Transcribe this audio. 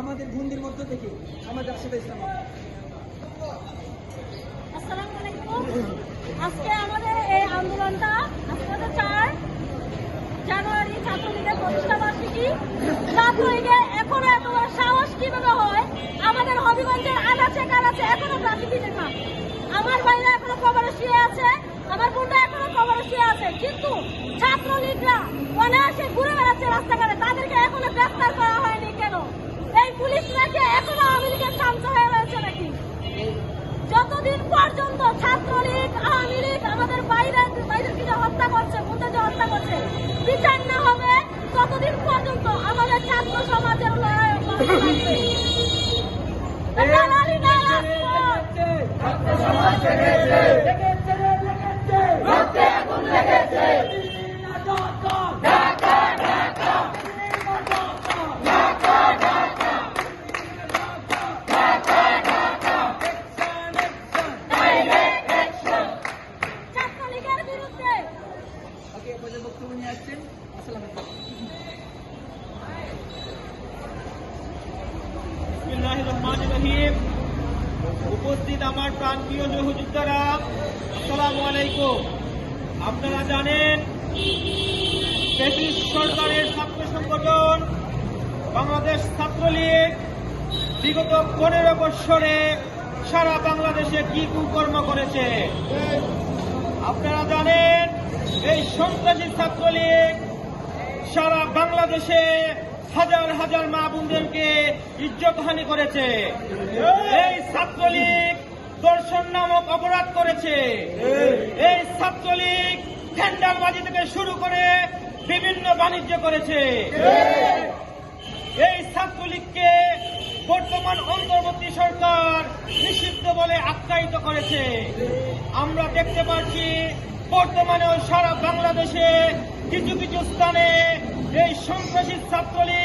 আমাদের রাশিদা ইসলাম আসসালামু আলাইকুম। আজকে আমাদের এই আন্দোলনটা, আজকে আমাদের চার জানুয়ারি ছাত্রলীগের প্রতিষ্ঠা বার্ষিকী। ছাত্রলীগের এখনও এত সাহস কীভাবে হয়? আমাদের হবিগঞ্জের আনাচে কানাচে এখনও দিতে না আমার ভাইরা এখনও কবরে শুয়ে আছে, আমার বোনরা এখনও কবরে শুয়ে আছে। কিন্তু ছাত্রলীগরা অনায়াসে ঘুরে বেড়াচ্ছে রাস্তাঘাটে। তাদেরকে এখনও গ্রেফতার করা এই পুলিশ নাকি এখনও আওয়ামী লীগের শান্ত হয়ে রয়েছে নাকি যতদিন পর্যন্ত ছাত্রলীগ আওয়ামী লীগ আমাদের বাইরে বাইরেকে যে হত্যা করছে ভূতে হত্যা করছে বিচার না হবে ততদিন পর্যন্ত আমাদের ছাত্র সমাজের লড়াই আসছেন আসসালাম উপস্থিত আমার প্রাণপ্রিয় সহযোদ্ধারা আসসালামু আলাইকুম। আপনারা জানেন সরকারের ছাত্র সংগঠন বাংলাদেশ ছাত্রলীগ বিগত পনেরো বৎসরে সারা বাংলাদেশে কি কুকর্ম করেছে? আপনারা জানেন এই সন্ত্রাসী ছাত্রলীগ সারা বাংলাদেশে হাজার হাজার মা বোনদেরকে ইজ্জতহানি করেছে। এই ছাত্রলীগ দর্শন নামক অপরাধ করেছে। এই ছাত্রলীগ টেন্ডারবাজি থেকে শুরু করে বিভিন্ন বাণিজ্য করেছে। এই ছাত্রলীগকে বর্তমান অন্তর্বর্তী সরকার নিষিদ্ধ বলে আখ্যায়িত করেছে। আমরা দেখতে পাচ্ছি বর্তমানেও সারা বাংলাদেশে কিছু কিছু স্থানে এই সন্ত্রাসী ছাত্রলীগ